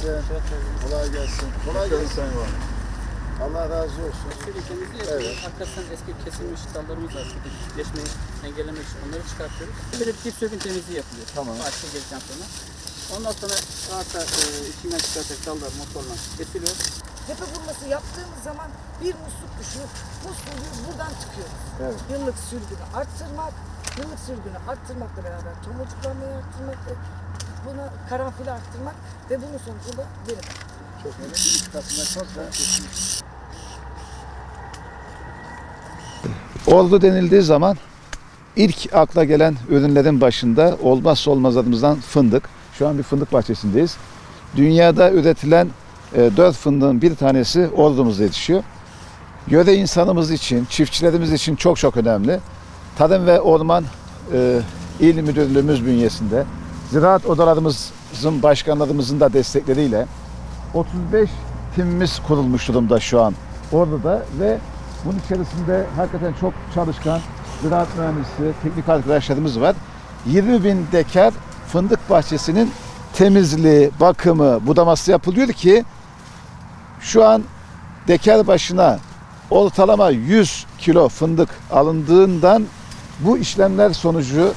gelsin. Kolay gelsin. Kolay gelsin. Allah razı olsun. Ülkemizi yapıyoruz. Arkasından eski kesilmiş dallarımız var. Geçmeyi engellemek için onları çıkartıyoruz. Bir de dip sürgün temizliği yapılıyor. Tamam. Ağaçta geldikten sonra. Ondan sonra ağaçta e, içinden çıkartacak dallar motorla kesiliyor. Tepe vurması yaptığımız zaman bir musluk düşünüp musluğu buradan çıkıyoruz. Evet. Yıllık sürgünü arttırmak, yıllık sürgünü arttırmakla beraber tomurcuklanmayı arttırmak ve buna karanfili arttırmak ve bunun sonucunda verim. Çok önemli. Katına çok da Ordu denildiği zaman ilk akla gelen ürünlerin başında olmazsa olmazlarımızdan fındık. Şu an bir fındık bahçesindeyiz. Dünyada üretilen e, dört fındığın bir tanesi ordumuzda yetişiyor. Yöre insanımız için, çiftçilerimiz için çok çok önemli. Tarım ve Orman e, İl Müdürlüğümüz bünyesinde, ziraat odalarımızın başkanlarımızın da destekleriyle 35 timimiz kurulmuş durumda şu an Ordu'da ve bunun içerisinde hakikaten çok çalışkan ziraat mühendisi, teknik arkadaşlarımız var. 20 bin dekar fındık bahçesinin temizliği, bakımı, budaması yapılıyor ki şu an dekar başına ortalama 100 kilo fındık alındığından bu işlemler sonucu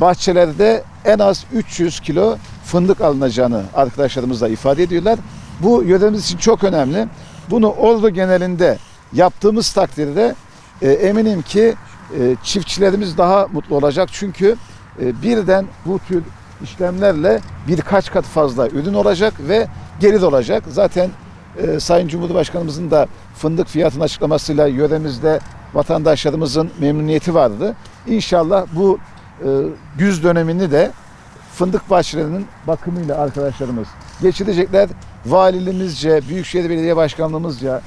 bahçelerde en az 300 kilo fındık alınacağını arkadaşlarımız da ifade ediyorlar. Bu yöremiz için çok önemli. Bunu Ordu genelinde yaptığımız takdirde e, eminim ki e, çiftçilerimiz daha mutlu olacak. Çünkü e, birden bu tür işlemlerle birkaç kat fazla ürün olacak ve gelir olacak. Zaten e, Sayın Cumhurbaşkanımızın da fındık fiyatının açıklamasıyla yöremizde vatandaşlarımızın memnuniyeti vardı. İnşallah bu güz dönemini de fındık bahçelerinin bakımıyla arkadaşlarımız geçirecekler. Valiliğimizce, Büyükşehir Belediye Başkanlığımızca,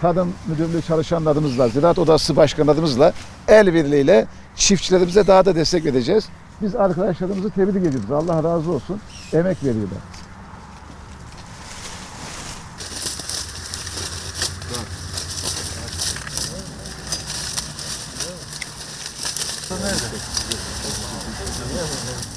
Tarım Müdürlüğü çalışanlarımızla, Ziraat Odası başkanlarımızla el birliğiyle çiftçilerimize daha da destek vereceğiz. Biz arkadaşlarımızı tebrik ediyoruz. Allah razı olsun. Emek veriyorlar. nerede? Yeah.